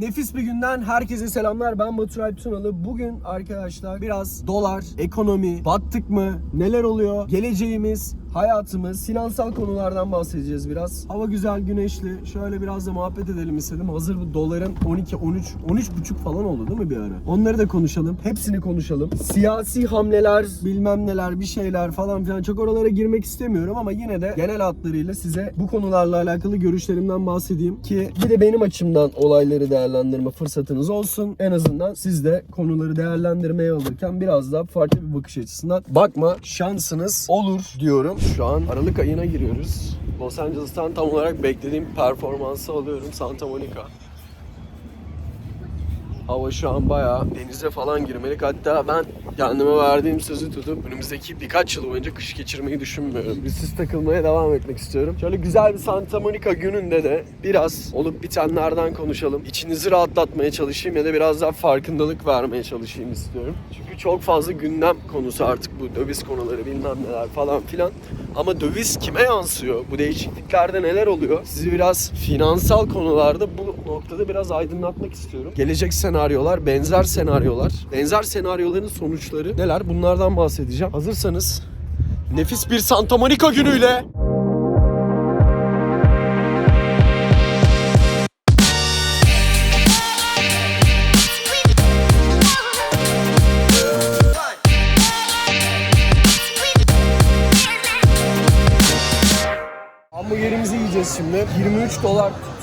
Nefis bir günden herkese selamlar. Ben Batur Alp Tunalı. Bugün arkadaşlar biraz dolar, ekonomi, battık mı, neler oluyor, geleceğimiz, hayatımız, finansal konulardan bahsedeceğiz biraz. Hava güzel, güneşli. Şöyle biraz da muhabbet edelim istedim. Hazır bu doların 12, 13, 13 buçuk falan oldu değil mi bir ara? Onları da konuşalım. Hepsini konuşalım. Siyasi hamleler, bilmem neler, bir şeyler falan filan. Çok oralara girmek istemiyorum ama yine de genel hatlarıyla size bu konularla alakalı görüşlerimden bahsedeyim ki bir de benim açımdan olayları değerlendirme fırsatınız olsun. En azından siz de konuları değerlendirmeye alırken biraz daha farklı bir bakış açısından bakma şansınız olur diyorum. Şu an Aralık ayına giriyoruz. Los Angeles'tan tam olarak beklediğim performansı alıyorum Santa Monica. Hava şu an bayağı denize falan girmelik. Hatta ben kendime verdiğim sözü tutup önümüzdeki birkaç yıl boyunca kış geçirmeyi düşünmüyorum. Bizsiz takılmaya devam etmek istiyorum. Şöyle güzel bir Santa Monica gününde de biraz olup bitenlerden konuşalım. İçinizi rahatlatmaya çalışayım ya da biraz daha farkındalık vermeye çalışayım istiyorum. Çünkü çok fazla gündem konusu artık bu döviz konuları bilmem neler falan filan. Ama döviz kime yansıyor? Bu değişikliklerde neler oluyor? Sizi biraz finansal konularda bu noktada biraz aydınlatmak istiyorum. Gelecek senaryolar, benzer senaryolar, benzer senaryoların sonuçları neler? Bunlardan bahsedeceğim. Hazırsanız nefis bir Santa Monica günüyle 23 dolar tuttu.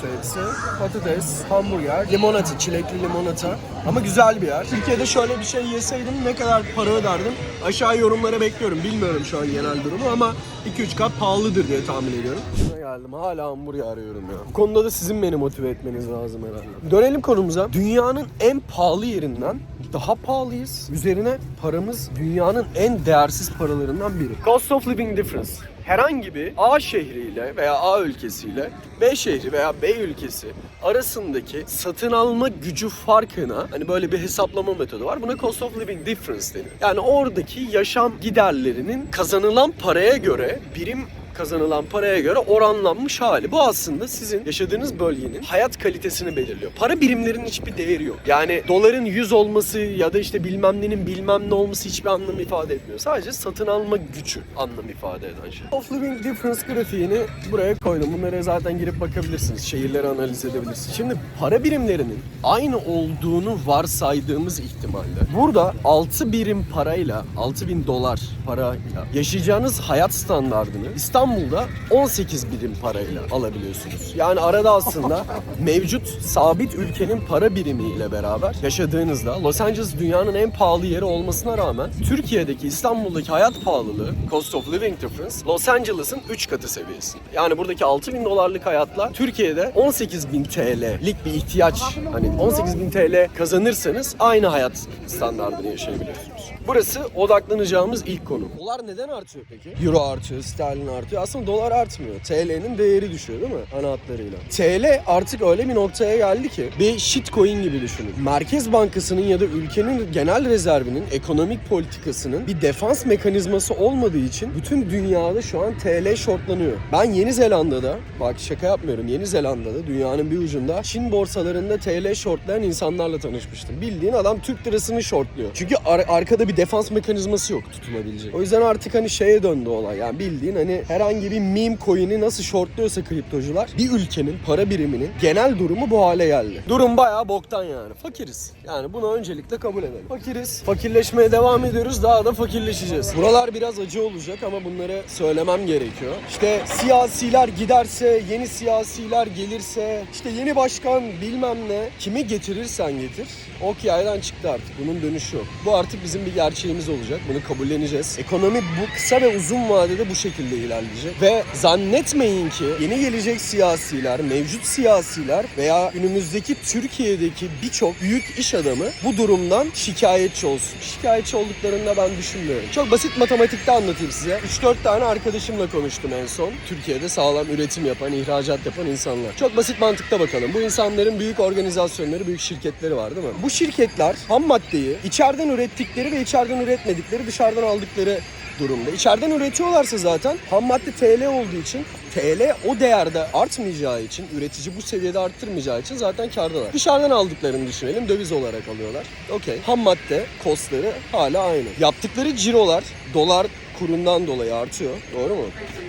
Patates, hamburger, limonata, çilekli limonata. Ama güzel bir yer. Türkiye'de şöyle bir şey yeseydim ne kadar para öderdim? Aşağı yorumlara bekliyorum. Bilmiyorum şu an genel durumu ama 2-3 kat pahalıdır diye tahmin ediyorum. Şuna geldim. Hala hamburger arıyorum ya. Bu konuda da sizin beni motive etmeniz lazım herhalde. Dönelim konumuza. Dünyanın en pahalı yerinden daha pahalıyız. Üzerine paramız dünyanın en değersiz paralarından biri. Cost of living difference herhangi bir A şehriyle veya A ülkesiyle B şehri veya B ülkesi arasındaki satın alma gücü farkına hani böyle bir hesaplama metodu var. Buna cost of living difference deniyor. Yani oradaki yaşam giderlerinin kazanılan paraya göre birim kazanılan paraya göre oranlanmış hali. Bu aslında sizin yaşadığınız bölgenin hayat kalitesini belirliyor. Para birimlerinin hiçbir değeri yok. Yani doların 100 olması ya da işte bilmem nenin bilmem ne olması hiçbir anlam ifade etmiyor. Sadece satın alma gücü anlam ifade eden şey. Of Living Difference grafiğini buraya koydum. Bunlara zaten girip bakabilirsiniz. Şehirleri analiz edebilirsiniz. Şimdi para birimlerinin aynı olduğunu varsaydığımız ihtimalle burada 6 birim parayla 6 bin dolar parayla yaşayacağınız hayat standartını İstanbul'da 18 birim parayla alabiliyorsunuz. Yani arada aslında mevcut sabit ülkenin para birimiyle beraber yaşadığınızda Los Angeles dünyanın en pahalı yeri olmasına rağmen Türkiye'deki İstanbul'daki hayat pahalılığı cost of living difference Los Angeles'ın 3 katı seviyesinde. Yani buradaki 6 bin dolarlık hayatla Türkiye'de 18 bin TL'lik bir ihtiyaç hani 18 bin TL kazanırsanız aynı hayat standartını yaşayabiliyorsunuz. Burası odaklanacağımız ilk konu. Dolar neden artıyor peki? Euro artıyor, sterlin artıyor. Aslında dolar artmıyor. TL'nin değeri düşüyor değil mi? Ana hatlarıyla. TL artık öyle bir noktaya geldi ki bir shitcoin gibi düşünün. Merkez Bankası'nın ya da ülkenin genel rezervinin, ekonomik politikasının bir defans mekanizması olmadığı için bütün dünyada şu an TL shortlanıyor. Ben Yeni Zelanda'da, bak şaka yapmıyorum, Yeni Zelanda'da dünyanın bir ucunda Çin borsalarında TL shortlayan insanlarla tanışmıştım. Bildiğin adam Türk lirasını shortluyor. Çünkü ar- arkada bir defans mekanizması yok tutunabilecek. O yüzden artık hani şeye döndü olay. Yani bildiğin hani herhangi bir meme coin'i nasıl shortluyorsa kriptocular bir ülkenin para biriminin genel durumu bu hale geldi. Durum bayağı boktan yani. Fakiriz. Yani bunu öncelikle kabul edelim. Fakiriz. Fakirleşmeye devam ediyoruz. Daha da fakirleşeceğiz. Buralar biraz acı olacak ama bunları söylemem gerekiyor. İşte siyasiler giderse, yeni siyasiler gelirse, işte yeni başkan bilmem ne. Kimi getirirsen getir. Ok yaydan çıktı artık. Bunun dönüşü yok. Bu artık bizim bir gerçeğimiz olacak. Bunu kabulleneceğiz. Ekonomi bu kısa ve uzun vadede bu şekilde ilerleyecek. Ve zannetmeyin ki yeni gelecek siyasiler, mevcut siyasiler veya günümüzdeki Türkiye'deki birçok büyük iş adamı bu durumdan şikayetçi olsun. Şikayetçi olduklarını ben düşünmüyorum. Çok basit matematikte anlatayım size. 3-4 tane arkadaşımla konuştum en son. Türkiye'de sağlam üretim yapan, ihracat yapan insanlar. Çok basit mantıkta bakalım. Bu insanların büyük organizasyonları, büyük şirketleri var değil mi? Bu şirketler ham maddeyi içeriden ürettikleri ve içeriden üretmedikleri dışarıdan aldıkları durumda. İçeriden üretiyorlarsa zaten ham madde TL olduğu için TL o değerde artmayacağı için, üretici bu seviyede arttırmayacağı için zaten kardalar. Dışarıdan aldıklarını düşünelim, döviz olarak alıyorlar. Okey. Ham madde kostları hala aynı. Yaptıkları cirolar dolar kurundan dolayı artıyor. Doğru mu?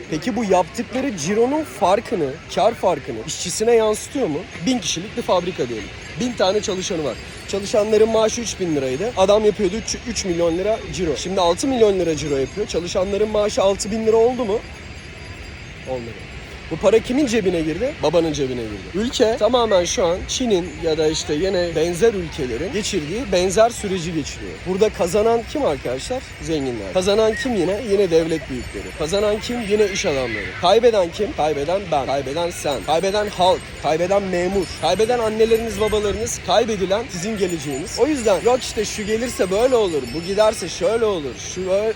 Peki bu yaptıkları cironun farkını, kar farkını işçisine yansıtıyor mu? Bin kişilik bir fabrika diyelim. Bin tane çalışanı var. Çalışanların maaşı 3 bin liraydı. Adam yapıyordu 3, 3 milyon lira ciro. Şimdi 6 milyon lira ciro yapıyor. Çalışanların maaşı 6 bin lira oldu mu? Olmadı. Bu para kimin cebine girdi? Babanın cebine girdi. Ülke tamamen şu an Çin'in ya da işte yine benzer ülkelerin geçirdiği benzer süreci geçiriyor. Burada kazanan kim arkadaşlar? Zenginler. Kazanan kim yine? Yine devlet büyükleri. Kazanan kim? Yine iş adamları. Kaybeden kim? Kaybeden ben. Kaybeden sen. Kaybeden halk. Kaybeden memur. Kaybeden anneleriniz, babalarınız. Kaybedilen sizin geleceğiniz. O yüzden yok işte şu gelirse böyle olur. Bu giderse şöyle olur. Şu böyle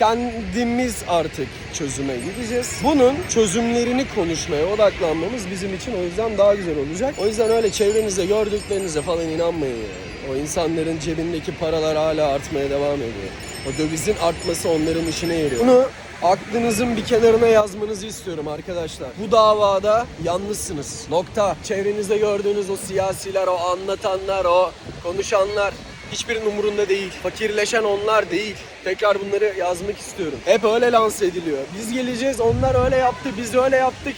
kendimiz artık çözüme gideceğiz. Bunun çözümlerini konuşmaya odaklanmamız bizim için o yüzden daha güzel olacak. O yüzden öyle çevrenizde gördüklerinize falan inanmayın yani. O insanların cebindeki paralar hala artmaya devam ediyor. O dövizin artması onların işine yarıyor. Bunu aklınızın bir kenarına yazmanızı istiyorum arkadaşlar. Bu davada yalnızsınız. Nokta. Çevrenizde gördüğünüz o siyasiler, o anlatanlar, o konuşanlar Hiçbirinin umurunda değil. Fakirleşen onlar değil. Tekrar bunları yazmak istiyorum. Hep öyle lanse ediliyor. Biz geleceğiz, onlar öyle yaptı, biz öyle yaptık.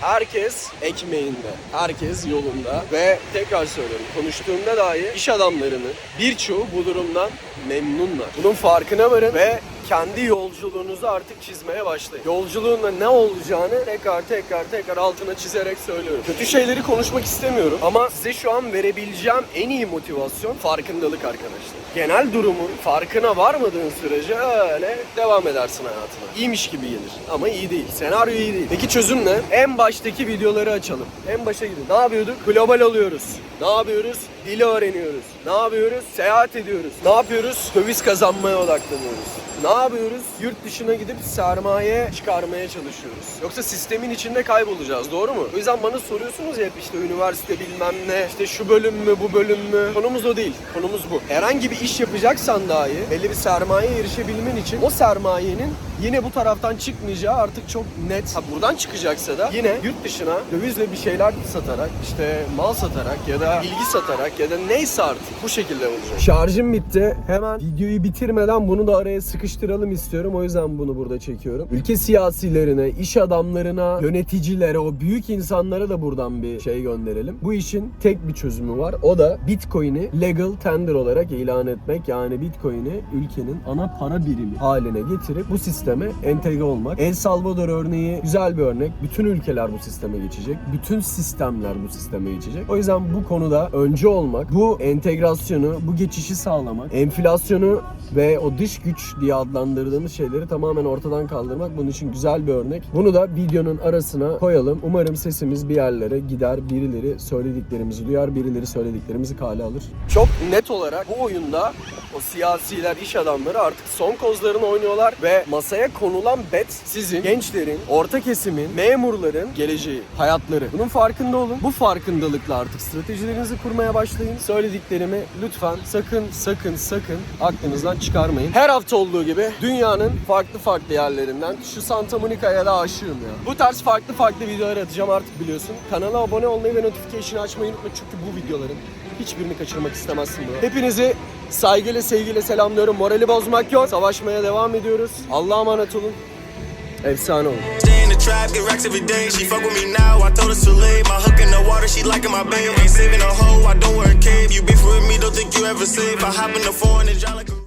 Herkes ekmeğinde, herkes yolunda ve tekrar söylüyorum konuştuğumda dahi iş adamlarının birçoğu bu durumdan memnunlar. Bunun farkına varın ve kendi yolculuğunuzu artık çizmeye başlayın. Yolculuğunda ne olacağını tekrar tekrar tekrar altına çizerek söylüyorum. Kötü şeyleri konuşmak istemiyorum ama size şu an verebileceğim en iyi motivasyon farkındalık arkadaşlar. Genel durumun farkına varmadığın sürece öyle devam edersin hayatına. İyiymiş gibi gelir ama iyi değil. Senaryo iyi değil. Peki çözüm ne? En baştaki videoları açalım. En başa gidin. Ne yapıyorduk? Global oluyoruz. Ne yapıyoruz? Dili öğreniyoruz. Ne yapıyoruz? Seyahat ediyoruz. Ne yapıyoruz? Döviz kazanmaya odaklanıyoruz. Ne yapıyoruz? Yurt dışına gidip sermaye çıkarmaya çalışıyoruz. Yoksa sistemin içinde kaybolacağız doğru mu? O yüzden bana soruyorsunuz ya hep işte üniversite bilmem ne, işte şu bölüm mü bu bölüm mü? Konumuz o değil. Konumuz bu. Herhangi bir iş yapacaksan dahi belli bir sermayeye erişebilmen için o sermayenin yine bu taraftan çıkmayacağı artık çok net. Ha buradan çıkacaksa da yine yurt dışına dövizle bir şeyler satarak, işte mal satarak ya da bilgi satarak ya da neyse artık bu şekilde olacak. Şarjım bitti. Hemen videoyu bitirmeden bunu da araya sıkıştıralım istiyorum. O yüzden bunu burada çekiyorum. Ülke siyasilerine, iş adamlarına, yöneticilere, o büyük insanlara da buradan bir şey gönderelim. Bu işin tek bir çözümü var. O da Bitcoin'i legal tender olarak ilan etmek. Yani Bitcoin'i ülkenin ana para birimi haline getirip bu sisteme entegre olmak. El Salvador örneği güzel bir örnek. Bütün ülkeler bu sisteme geçecek. Bütün sistemler bu sisteme geçecek. O yüzden bu konuda önce olmak, bu entegrasyonu, bu geçişi sağlamak, enflasyonu ve o dış güç diye adlandırdığımız şeyleri tamamen ortadan kaldırmak bunun için güzel bir örnek. Bunu da videonun arasına koyalım. Umarım sesimiz bir yerlere gider, birileri söylediklerimizi duyar, birileri söylediklerimizi kale alır. Çok net olarak bu oyunda o siyasiler, iş adamları artık son kozlarını oynuyorlar ve masaya konulan bet sizin, gençlerin, orta kesimin, memurların geleceği, hayatları. Bunun farkında olun. Bu farkındalıkla artık stratejilerinizi kurmaya başlayın. Söylediklerimi lütfen sakın sakın sakın aklınızdan çıkarmayın. Her hafta olduğu gibi dünyanın farklı farklı yerlerinden şu Santa Monica'ya da aşığım ya. Bu tarz farklı farklı videolar atacağım artık biliyorsun. Kanala abone olmayı ve notification'ı açmayı unutma çünkü bu videoların hiçbirini kaçırmak istemezsin bunu. Hepinizi saygıyla sevgiyle selamlıyorum. Morali bozmak yok. Savaşmaya devam ediyoruz. Allah'a emanet olun. Efsane olun. Trap, get racks every day. She fuck with me now, I told her too late. My hook in the water, she liking my babe. Ain't saving a hoe, I don't wear a cape. You beef with me, don't think you ever safe. I hop in the foreign and drive like a